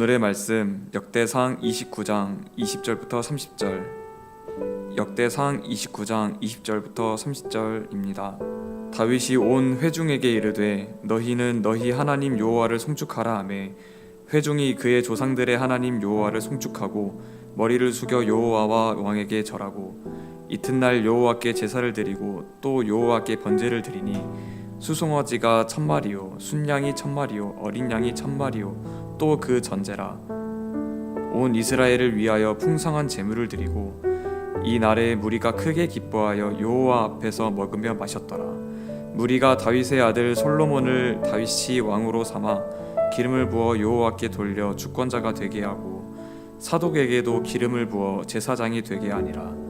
오늘의 말씀 역대상 29장 20절부터 30절 역대상 29장 20절부터 30절입니다. 다윗이 온 회중에게 이르되 너희는 너희 하나님 여호와를 송축하라 하매 회중이 그의 조상들의 하나님 여호와를 송축하고 머리를 숙여 여호와와 왕에게 절하고 이튿날 여호와께 제사를 드리고 또 여호와께 번제를 드리니 수송아지가 천 마리요 순양이 천 마리요 어린 양이 천 마리요 또 그 전제라. 온 이스라엘을 위하여 풍성한 제물을 드리고 이 날에 무리가 크게 기뻐하여 여호와 앞에서 먹으며 마셨더라. 무리가 다윗의 아들 솔로몬을 다윗이 왕으로 삼아 기름을 부어 여호와께 돌려 주권자가 되게 하고 사독에게도 기름을 부어 제사장이 되게 하니라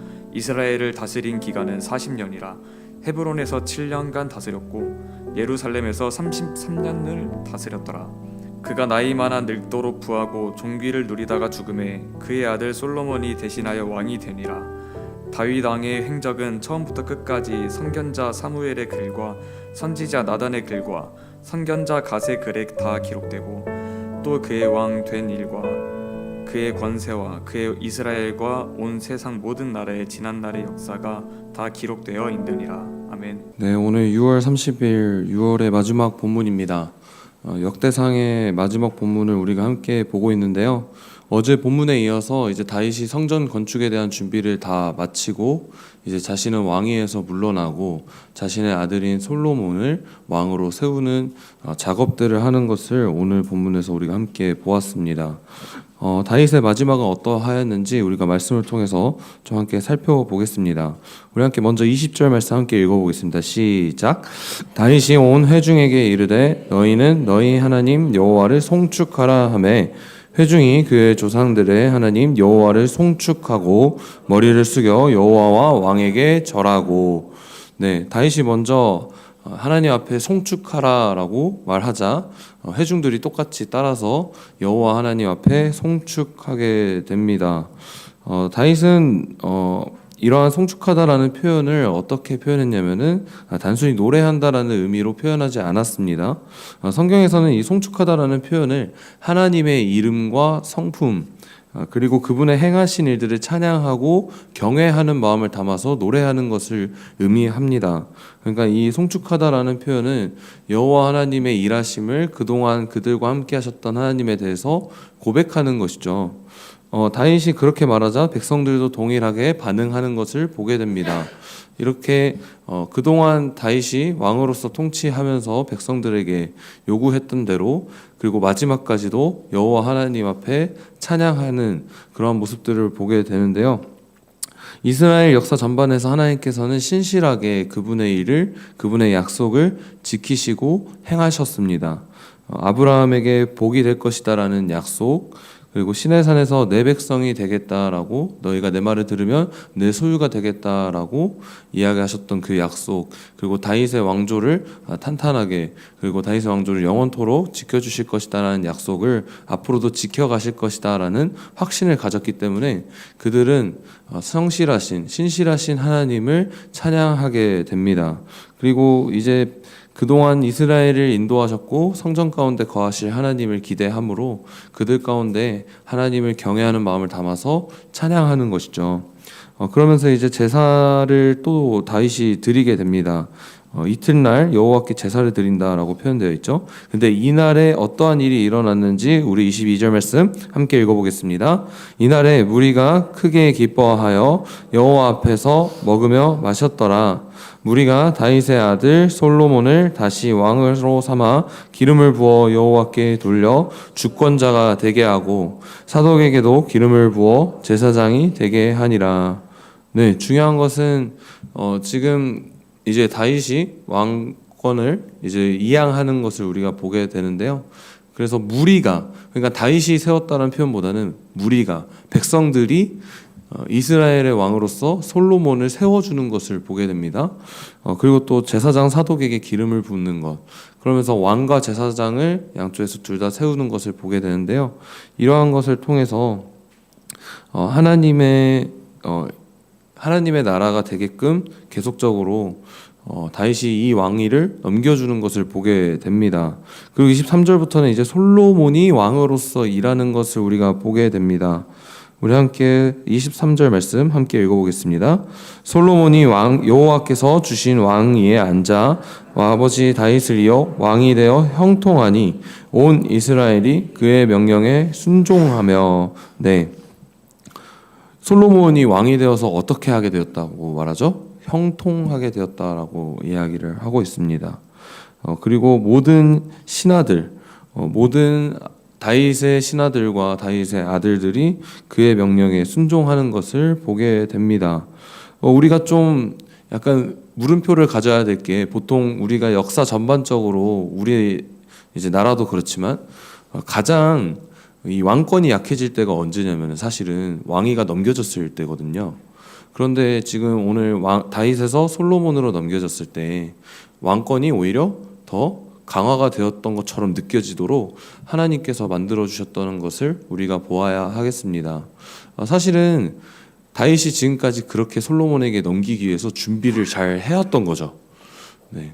이스라엘을 다스린 기간은 40년이라 헤브론에서 7년간 다스렸고 예루살렘에서 33년을 다스렸더라. 그가 나이 많아 늙도록 부하고 종귀를 누리다가 죽음에 그의 아들 솔로몬이 대신하여 왕이 되니라. 다윗 왕의 행적은 처음부터 끝까지 선견자 사무엘의 글과 선지자 나단의 글과 선견자 갓의 글에 다 기록되고 또 그의 왕 된 일과 그의 권세와 그의 이스라엘과 온 세상 모든 나라의 지난 날의 역사가 다 기록되어 있느니라 아멘. 네, 오늘 6월 30일 6월의 마지막 본문입니다. 어, 역대상의 마지막 본문을 우리가 함께 보고 있는데요. 어제 본문에 이어서 이제 다윗이 성전 건축에 대한 준비를 다 마치고 이제 자신은 왕위에서 물러나고 자신의 아들인 솔로몬을 왕으로 세우는 어, 작업들을 하는 것을 오늘 본문에서 우리가 함께 보았습니다. 어, 다윗의 마지막은 어떠하였는지 우리가 말씀을 통해서 좀 함께 살펴보겠습니다. 우리 함께 먼저 20절 말씀 함께 읽어보겠습니다. 시작. 다윗이 온 회중에게 이르되 너희는 너희 하나님 여호와를 송축하라 하매 회중이 그의 조상들의 하나님 여호와를 송축하고 머리를 숙여 여호와와 왕에게 절하고 네 다윗이 먼저 어, 하나님 앞에 송축하라라고 말하자 어, 회중들이 똑같이 따라서 여호와 하나님 앞에 송축하게 됩니다. 어, 다윗은 어, 이러한 송축하다라는 표현을 어떻게 표현했냐면은 아, 단순히 노래한다라는 의미로 표현하지 않았습니다. 어, 성경에서는 이 송축하다라는 표현을 하나님의 이름과 성품 아, 그리고 그분의 행하신 일들을 찬양하고 경외하는 마음을 담아서 노래하는 것을 의미합니다. 그러니까 이 송축하다라는 표현은 여호와 하나님의 일하심을 그동안 그들과 함께 하셨던 하나님에 대해서 고백하는 것이죠. 어, 다윗이 그렇게 말하자 백성들도 동일하게 반응하는 것을 보게 됩니다. 이렇게 어, 그동안 다윗이 왕으로서 통치하면서 백성들에게 요구했던 대로 그리고 마지막까지도 여호와 하나님 앞에 찬양하는 그러한 모습들을 보게 되는데요. 이스라엘 역사 전반에서 하나님께서는 신실하게 그분의 일을 그분의 약속을 지키시고 행하셨습니다. 어, 아브라함에게 복이 될 것이다라는 약속 그리고 시내산에서 내 백성이 되겠다라고 너희가 내 말을 들으면 내 소유가 되겠다라고 이야기하셨던 그 약속 그리고 다윗의 왕조를 아, 탄탄하게 그리고 다윗의 왕조를 영원토록 지켜주실 것이다라는 약속을 앞으로도 지켜가실 것이다라는 확신을 가졌기 때문에 그들은 어, 성실하신 신실하신 하나님을 찬양하게 됩니다. 그리고 이제 그동안 이스라엘을 인도하셨고 성전 가운데 거하실 하나님을 기대함으로 그들 가운데 하나님을 경외하는 마음을 담아서 찬양하는 것이죠. 어, 그러면서 이제 제사를 또 다윗이 드리게 됩니다. 어, 이튿날 여호와께 제사를 드린다라고 표현되어 있죠. 근데 이날에 어떠한 일이 일어났는지 우리 22절 말씀 함께 읽어보겠습니다. 이날에 무리가 크게 기뻐하여 여호와 앞에서 먹으며 마셨더라. 무리가 다윗의 아들 솔로몬을 다시 왕으로 삼아 기름을 부어 여호와께 돌려 주권자가 되게 하고 사독에게도 기름을 부어 제사장이 되게 하니라. 네, 중요한 것은 어, 지금 이제 다윗이 왕권을 이제 이양하는 것을 우리가 보게 되는데요. 그래서 무리가 그러니까 다윗이 세웠다는 표현보다는 무리가 백성들이 어, 이스라엘의 왕으로서 솔로몬을 세워주는 것을 보게 됩니다. 어, 그리고 또 제사장 사독에게 기름을 붓는 것. 그러면서 왕과 제사장을 양쪽에서 둘 다 세우는 것을 보게 되는데요. 이러한 것을 통해서 어, 하나님의 어, 하나님의 나라가 되게끔 계속적으로 어, 다윗이 이 왕위를 넘겨주는 것을 보게 됩니다. 그리고 23절부터는 이제 솔로몬이 왕으로서 일하는 것을 우리가 보게 됩니다. 우리 함께 23절 말씀 함께 읽어보겠습니다. 솔로몬이 왕 여호와께서 주신 왕위에 앉아 아버지 다윗을 이어 왕이 되어 형통하니 온 이스라엘이 그의 명령에 순종하며 네 솔로몬이 왕이 되어서 어떻게 하게 되었다고 말하죠? 형통하게 되었다라고 이야기를 하고 있습니다. 어, 그리고 모든 신하들, 어, 모든 다윗의 신하들과 다윗의 아들들이 그의 명령에 순종하는 것을 보게 됩니다. 어, 우리가 좀 약간 물음표를 가져야 될 게 보통 우리가 역사 전반적으로 우리 이제 나라도 그렇지만 어, 가장 이 왕권이 약해질 때가 언제냐면 사실은 왕위가 넘겨졌을 때거든요. 그런데 지금 오늘 왕, 다윗에서 솔로몬으로 넘겨졌을 때 왕권이 오히려 더 강화가 되었던 것처럼 느껴지도록 하나님께서 만들어 주셨다는 것을 우리가 보아야 하겠습니다. 어, 사실은 다윗이 지금까지 그렇게 솔로몬에게 넘기기 위해서 준비를 잘 해왔던 거죠. 네.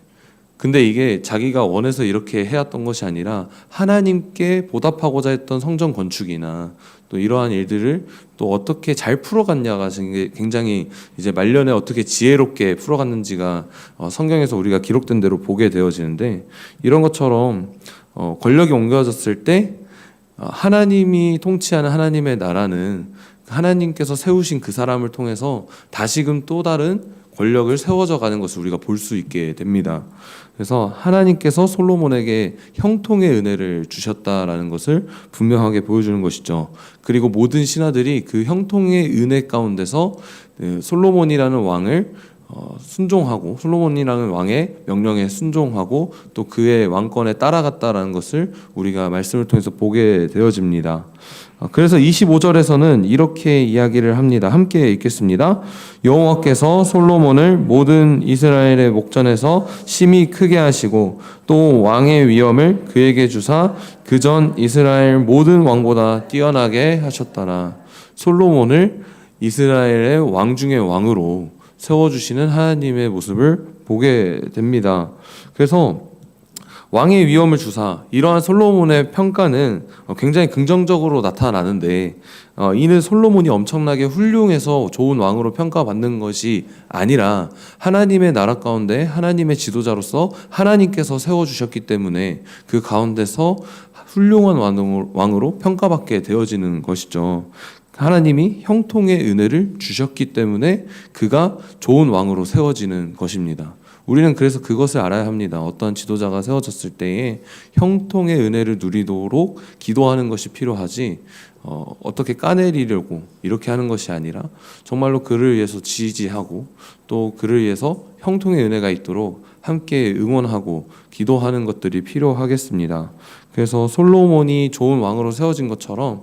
근데 이게 자기가 원해서 이렇게 해왔던 것이 아니라 하나님께 보답하고자 했던 성전 건축이나 또 이러한 일들을 또 어떻게 잘 풀어갔냐가 굉장히 이제 말년에 어떻게 지혜롭게 풀어갔는지가 어, 성경에서 우리가 기록된 대로 보게 되어지는데 이런 것처럼 어, 권력이 옮겨졌을 때 어, 하나님이 통치하는 하나님의 나라는 하나님께서 세우신 그 사람을 통해서 다시금 또 다른 권력을 세워져 가는 것을 우리가 볼 수 있게 됩니다. 그래서 하나님께서 솔로몬에게 형통의 은혜를 주셨다라는 것을 분명하게 보여주는 것이죠. 그리고 모든 신하들이 그 형통의 은혜 가운데서 그 솔로몬이라는 왕을 어, 순종하고 솔로몬이라는 왕의 명령에 순종하고 또 그의 왕권에 따라갔다라는 것을 우리가 말씀을 통해서 보게 되어집니다. 어, 그래서 25절에서는 이렇게 이야기를 합니다. 함께 읽겠습니다. 여호와께서 솔로몬을 모든 이스라엘의 목전에서 심히 크게 하시고 또 왕의 위엄을 그에게 주사 그 전 이스라엘 모든 왕보다 뛰어나게 하셨더라. 솔로몬을 이스라엘의 왕 중의 왕으로 세워주시는 하나님의 모습을 보게 됩니다. 그래서 왕의 위엄을 주사 이러한 솔로몬의 평가는 굉장히 긍정적으로 나타나는데 어, 이는 솔로몬이 엄청나게 훌륭해서 좋은 왕으로 평가받는 것이 아니라 하나님의 나라 가운데 하나님의 지도자로서 하나님께서 세워주셨기 때문에 그 가운데서 훌륭한 왕으로 평가받게 되어지는 것이죠. 하나님이 형통의 은혜를 주셨기 때문에 그가 좋은 왕으로 세워지는 것입니다. 우리는 그래서 그것을 알아야 합니다. 어떠한 지도자가 세워졌을 때에 형통의 은혜를 누리도록 기도하는 것이 필요하지 어, 어떻게 까내리려고 이렇게 하는 것이 아니라 정말로 그를 위해서 지지하고 또 그를 위해서 형통의 은혜가 있도록 함께 응원하고 기도하는 것들이 필요하겠습니다. 그래서 솔로몬이 좋은 왕으로 세워진 것처럼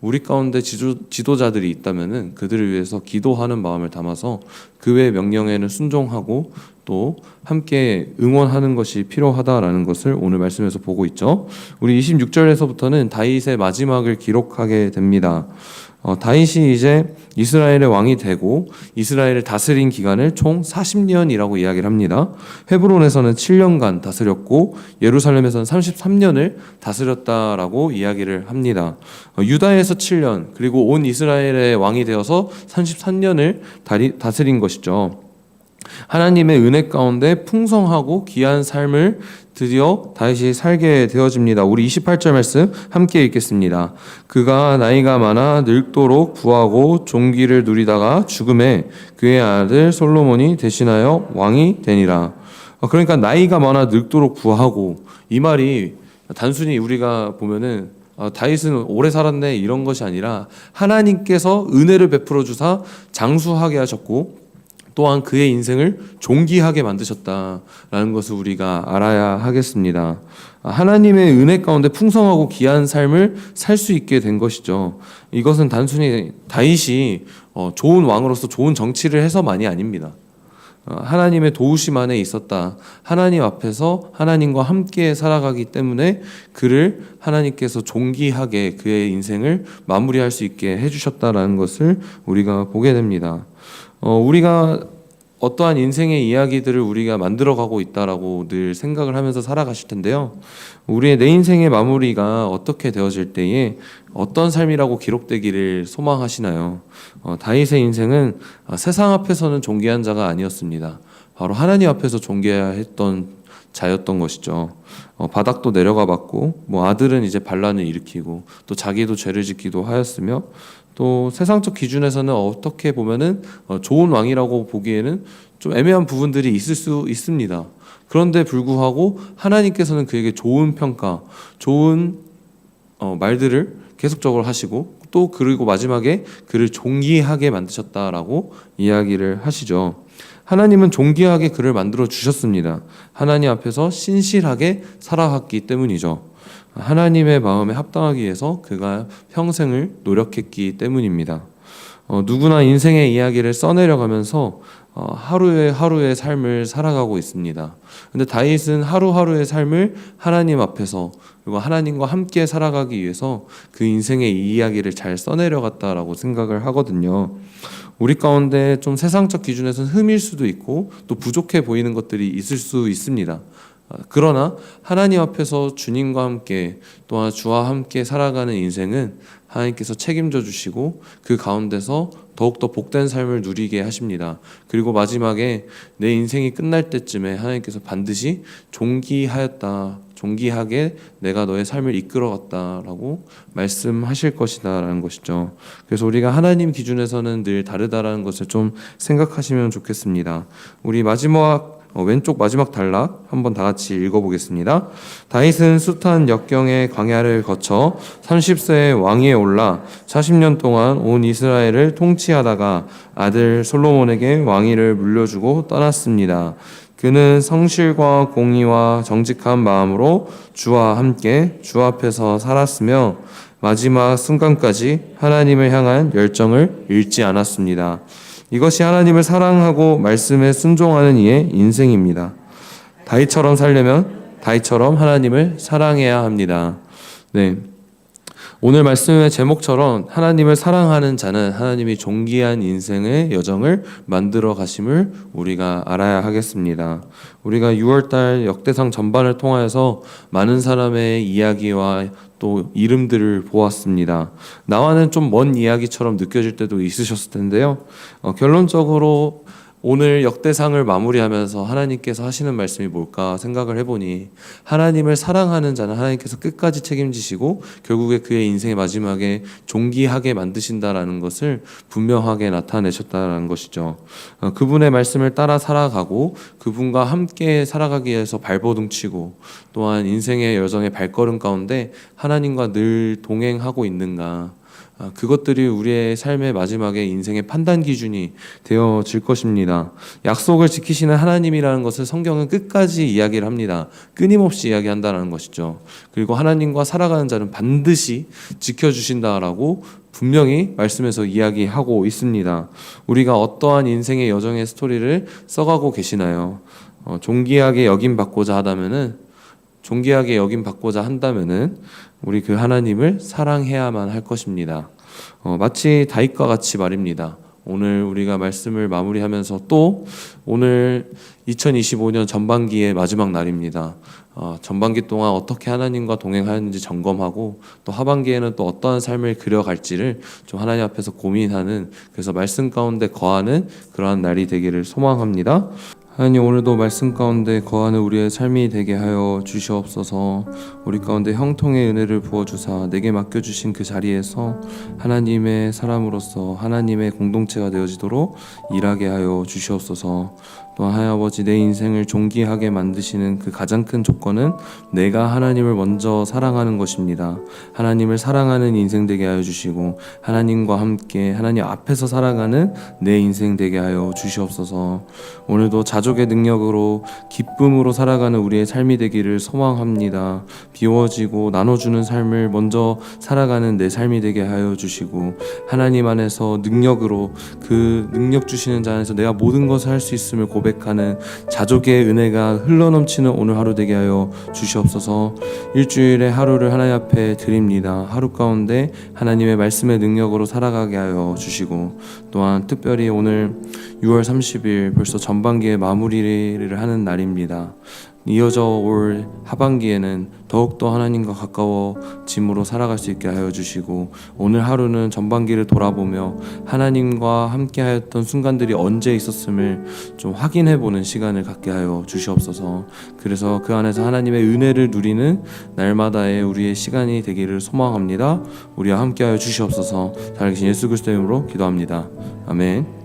우리 가운데 지도, 지도 자들이 있다면은 그들을 위해서 기도하는 마음을 담아서 그의 명령에는 순종하고 또 함께 응원하는 것이 필요하다라는 것을 오늘 말씀에서 보고 있죠. 우리 26절에서부터는 다윗의 마지막을 기록하게 됩니다. 어, 다윗이 이제 이스라엘의 왕이 되고 이스라엘을 다스린 기간을 총 40년이라고 이야기를 합니다. 헤브론에서는 7년간 다스렸고 예루살렘에서는 33년을 다스렸다라고 이야기를 합니다. 어, 유다에서 7년 그리고 온 이스라엘의 왕이 되어서 33년을 다스린 것이죠. 하나님의 은혜 가운데 풍성하고 귀한 삶을 드디어 다시 살게 되어집니다. 우리 28절 말씀 함께 읽겠습니다. 그가 나이가 많아 늙도록 부하고 종기를 누리다가 죽음에 그의 아들 솔로몬이 대신하여 왕이 되니라. 어, 그러니까 나이가 많아 늙도록 부하고 이 말이 단순히 우리가 보면은 어, 다윗은 오래 살았네 이런 것이 아니라 하나님께서 은혜를 베풀어 주사 장수하게 하셨고 또한 그의 인생을 존귀하게 만드셨다라는 것을 우리가 알아야 하겠습니다. 아, 하나님의 은혜 가운데 풍성하고 귀한 삶을 살 수 있게 된 것이죠. 이것은 단순히 다윗이 어, 좋은 왕으로서 좋은 정치를 해서만이 아닙니다. 어, 하나님의 도우심 안에 있었다. 하나님 앞에서 하나님과 함께 살아가기 때문에 그를 하나님께서 존귀하게 그의 인생을 마무리할 수 있게 해주셨다라는 것을 우리가 보게 됩니다. 어, 우리가 어떠한 인생의 이야기들을 우리가 만들어가고 있다라고 늘 생각을 하면서 살아가실 텐데요. 우리의 내 인생의 마무리가 어떻게 되어질 때에 어떤 삶이라고 기록되기를 소망하시나요? 어, 다윗의 인생은 아, 세상 앞에서는 존귀한 자가 아니었습니다. 바로 하나님 앞에서 존귀해야 했던 자였던 것이죠. 어, 바닥도 내려가 봤고, 뭐 아들은 이제 반란을 일으키고, 또 자기도 죄를 짓기도 하였으며, 또 세상적 기준에서는 어떻게 보면은 어, 좋은 왕이라고 보기에는 좀 애매한 부분들이 있을 수 있습니다. 그런데 불구하고 하나님께서는 그에게 좋은 평가, 좋은 어, 말들을 계속적으로 하시고 또 그리고 마지막에 그를 존귀하게 만드셨다라고 이야기를 하시죠. 하나님은 존귀하게 그를 만들어 주셨습니다. 하나님 앞에서 신실하게 살아갔기 때문이죠. 하나님의 마음에 합당하기 위해서 그가 평생을 노력했기 때문입니다. 어, 누구나 인생의 이야기를 써내려가면서 어, 하루의 하루의 삶을 살아가고 있습니다. 근데 다윗은 하루하루의 삶을 하나님 앞에서 그리고 하나님과 함께 살아가기 위해서 그 인생의 이야기를 잘 써내려갔다라고 생각을 하거든요. 우리 가운데 좀 세상적 기준에서는 흠일 수도 있고 또 부족해 보이는 것들이 있을 수 있습니다. 아, 그러나 하나님 앞에서 주님과 함께 또한 주와 함께 살아가는 인생은 하나님께서 책임져 주시고 그 가운데서 더욱더 복된 삶을 누리게 하십니다. 그리고 마지막에 내 인생이 끝날 때쯤에 하나님께서 반드시 존귀하였다. 존귀하게 내가 너의 삶을 이끌어갔다라고 말씀하실 것이다라는 것이죠. 그래서 우리가 하나님 기준에서는 늘 다르다라는 것을 좀 생각하시면 좋겠습니다. 우리 마지막 어, 왼쪽 마지막 단락 한번 다 같이 읽어보겠습니다. 다윗은 숱한 역경의 광야를 거쳐 30세에 왕위에 올라 40년 동안 온 이스라엘을 통치하다가 아들 솔로몬에게 왕위를 물려주고 떠났습니다. 그는 성실과 공의와 정직한 마음으로 주와 함께 주 앞에서 살았으며 마지막 순간까지 하나님을 향한 열정을 잃지 않았습니다. 이것이 하나님을 사랑하고 말씀에 순종하는 이의 인생입니다. 다윗처럼 살려면 다윗처럼 하나님을 사랑해야 합니다. 네. 오늘 말씀의 제목처럼 하나님을 사랑하는 자는 하나님이 존귀한 인생의 여정을 만들어 가심을 우리가 알아야 하겠습니다. 우리가 6월달 역대상 전반을 통하여서 많은 사람의 이야기와 또 이름들을 보았습니다. 나와는 좀 먼 이야기처럼 느껴질 때도 있으셨을 텐데요. 어, 결론적으로 오늘 역대상을 마무리하면서 하나님께서 하시는 말씀이 뭘까 생각을 해보니 하나님을 사랑하는 자는 하나님께서 끝까지 책임지시고 결국에 그의 인생의 마지막에 존귀하게 만드신다라는 것을 분명하게 나타내셨다라는 것이죠. 어, 그분의 말씀을 따라 살아가고 그분과 함께 살아가기 위해서 발버둥치고 또한 인생의 여정의 발걸음 가운데 하나님과 늘 동행하고 있는가 아, 그것들이 우리의 삶의 마지막에 인생의 판단 기준이 되어질 것입니다. 약속을 지키시는 하나님이라는 것을 성경은 끝까지 이야기를 합니다. 끊임없이 이야기한다는 것이죠. 그리고 하나님과 살아가는 자는 반드시 지켜주신다라고 분명히 말씀에서 이야기하고 있습니다. 우리가 어떠한 인생의 여정의 스토리를 써가고 계시나요? 어, 존귀하게 여김 받고자 하다면은 존귀하게 여김 받고자 한다면은 우리 그 하나님을 사랑해야만 할 것입니다. 어, 마치 다윗과 같이 말입니다. 오늘 우리가 말씀을 마무리하면서 또 오늘 2025년 전반기의 마지막 날입니다. 어, 전반기 동안 어떻게 하나님과 동행하는지 점검하고 또 하반기에는 또 어떠한 삶을 그려갈지를 좀 하나님 앞에서 고민하는 그래서 말씀 가운데 거하는 그러한 날이 되기를 소망합니다. 하나님 오늘도 말씀 가운데 거하는 우리의 삶이 되게 하여 주시옵소서. 우리 가운데 형통의 은혜를 부어 주사 내게 맡겨 주신 그 자리에서 하나님의 사람으로서 하나님의 공동체가 되어지도록 일하게 하여 주시옵소서. 또 하나님 아버지 내 인생을 존귀하게 만드시는 그 가장 큰 조건은 내가 하나님을 먼저 사랑하는 것입니다. 하나님을 사랑하는 인생 되게 하여 주시고 하나님과 함께 하나님 앞에서 살아가는 내 인생 되게 하여 주시옵소서. 오늘도 자족의 능력으로 기쁨으로 살아가는 우리의 삶이 되기를 소망합니다. 비워지고 나눠주는 삶을 먼저 살아가는 내 삶이 되게 하여 주시고 하나님 안에서 능력으로 그 능력 주시는 자 안에서 내가 모든 것을 할 수 있음을 고 백하는 자족의 은혜가 흘러넘치는 오늘 하루 되게 하여 주시옵소서. 일주일의 하루를 하나님 앞에 드립니다. 하루 가운데 하나님의 말씀의 능력으로 살아가게 하여 주시고 또한 특별히 오늘 6월 30일 벌써 전반기의 마무리를 하는 날입니다. 이어져 올 하반기에는 더욱더 하나님과 가까워짐으로 살아갈 수 있게 하여 주시고 오늘 하루는 전반기를 돌아보며 하나님과 함께 하였던 순간들이 언제 있었음을 좀 확인해 보는 시간을 갖게 하여 주시옵소서. 그래서 그 안에서 하나님의 은혜를 누리는 날마다의 우리의 시간이 되기를 소망합니다. 우리와 함께 하여 주시옵소서. 살아계신 예수 그리스도의 이름으로 기도합니다. 아멘.